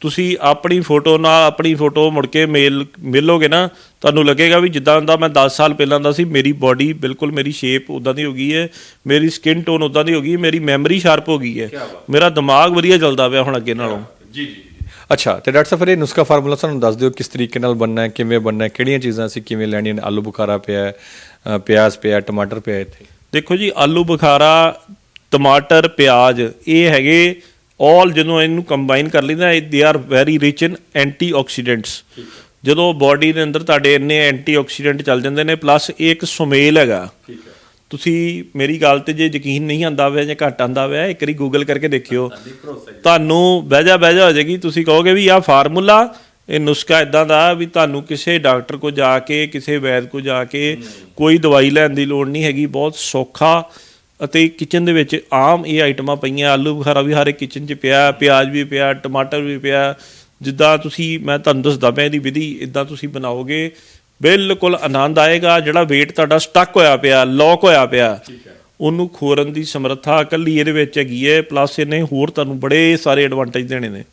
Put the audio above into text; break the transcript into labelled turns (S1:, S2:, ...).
S1: ਤੁਸੀਂ ਆਪਣੀ ਫੋਟੋ ਨਾਲ ਆਪਣੀ ਫੋਟੋ ਮੁੜ ਕੇ ਮੇਲ ਮਿਲੋਗੇ ਨਾ ਤੁਹਾਨੂੰ ਲੱਗੇਗਾ ਵੀ ਜਿੱਦਾਂ ਦਾ ਮੈਂ 10 ਸਾਲ ਪਹਿਲਾਂ ਦਾ ਸੀ ਮੇਰੀ ਬਾਡੀ ਬਿਲਕੁਲ ਮੇਰੀ ਸ਼ੇਪ ਉਦਾਂ ਦੀ ਹੋ ਗਈ ਹੈ ਮੇਰੀ ਸਕਿਨ ਟੋਨ ਉਦਾਂ ਦੀ ਹੋ ਗਈ ਹੈ ਮੇਰੀ ਮੈਮਰੀ ਸ਼ਾਰਪ ਹੋ ਗਈ ਹੈ। ਮੇਰਾ ਦਿਮਾਗ ਵਧੀਆ ਚੱਲਦਾ ਪਿਆ ਹੁਣ ਅੱਗੇ ਨਾਲੋਂ।
S2: ਜੀ ਜੀ ਅੱਛਾ ਤੇ ਡਾਕਟਰ ਸਾਹਿਬ ਇਹ ਨੁਸਖਾ ਫਾਰਮੂਲਾ ਸਾਨੂੰ ਦੱਸ ਦਿਓ ਕਿਸ ਤਰੀਕੇ ਨਾਲ ਬਣਨਾ ਹੈ ਕਿਵੇਂ ਬਣਨਾ ਹੈ ਕਿਹੜੀਆਂ ਚੀਜ਼ਾਂ ਅਸੀਂ ਕਿਵੇਂ ਲੈਣੀਆਂ ਨੇ ਆਲੂ ਬੁਖਾਰਾ ਪਿਆ ਪਿਆਜ਼ ਪਿਆ ਟਮਾਟਰ ਪਿਆ ਇੱਥੇ।
S1: ਦੇਖੋ ਜੀ ਆਲੂ ਬੁਖਾਰਾ ਟਮਾਟਰ ਪਿਆਜ਼ ਇਹ ਹੈਗੇ ਆਲ ਜਦੋਂ ਇਹਨੂੰ ਕੰਬਾਈਨ ਕਰ ਲਈਦਾ ਦੇ are very rich in antioxidants ਜਦੋਂ ਬਾਡੀ ਦੇ ਅੰਦਰ ਤੁਹਾਡੇ ਇੰਨੇ ਐਂਟੀਆਕਸੀਡੈਂਟ ਚੱਲ ਜਾਂਦੇ ਨੇ ਪਲੱਸ ਇਹ ਇੱਕ ਸੁਮੇਲ ਹੈਗਾ।
S2: ਠੀਕ ਹੈ।
S1: ਤੁਸੀਂ ਮੇਰੀ ਗੱਲ ਤੇ ਜੇ ਯਕੀਨ ਨਹੀਂ ਆਂਦਾ ਹੋਇਆ ਜਾਂ ਘੱਟ ਆਂਦਾ ਹੋਇਆ ਇੱਕ ਵਾਰੀ ਗੂਗਲ ਕਰਕੇ ਦੇਖਿਓ। ਤੁਹਾਨੂੰ ਬਹਿਜਾ ਬਹਿਜਾ ਹੋ ਜਾਏਗੀ। ਤੁਸੀਂ ਕਹੋਗੇ ਵੀ ਆਹ ਫਾਰਮੂਲਾ ਇਹ ਨੁਸਖਾ ਇਦਾਂ ਦਾ ਵੀ ਤੁਹਾਨੂੰ ਕਿਸੇ ਡਾਕਟਰ ਕੋ ਜਾ ਕੇ ਕਿਸੇ ਵੈਦ ਕੋ ਜਾ ਕੇ ਕੋਈ ਦਵਾਈ ਲੈਣ ਦੀ ਲੋੜ ਨਹੀਂ ਹੈਗੀ। ਬਹੁਤ ਸੌਖਾ ਅਤੇ ਕਿਚਨ ਦੇ ਵਿੱਚ ਆਮ ਇਹ ਆਈਟਮਾਂ ਪਈਆਂ ਆਲੂ ਬੁਖਾਰਾ ਵੀ ਹਰ ਇੱਕ ਕਿਚਨ 'ਚ ਪਿਆ ਪਿਆਜ਼ ਵੀ ਪਿਆ ਟਮਾਟਰ ਵੀ ਪਿਆ। ਜਿੱਦਾਂ ਤੁਸੀਂ ਮੈਂ ਤੁਹਾਨੂੰ ਦੱਸਦਾ ਪਿਆ ਇਹਦੀ ਵਿਧੀ ਇਦਾਂ ਤੁਸੀਂ ਬਣਾਓਗੇ ਬਿਲਕੁਲ ਆਨੰਦ ਆਏਗਾ। ਜਿਹੜਾ weight ਤੁਹਾਡਾ ਸਟਕ ਹੋਇਆ ਪਿਆ ਲੌਕ ਹੋਇਆ ਪਿਆ ਉਹਨੂੰ ਖੋਰਨ ਦੀ ਸਮਰੱਥਾ ਇਕੱਲੀ ਇਹਦੇ ਵਿੱਚ ਹੈਗੀ ਹੈ ਪਲੱਸ ਇਹਨੇ ਹੋਰ ਤੁਹਾਨੂੰ ਬੜੇ ਸਾਰੇ ਐਡਵਾਂਟੇਜ ਦੇਣੇ ਨੇ।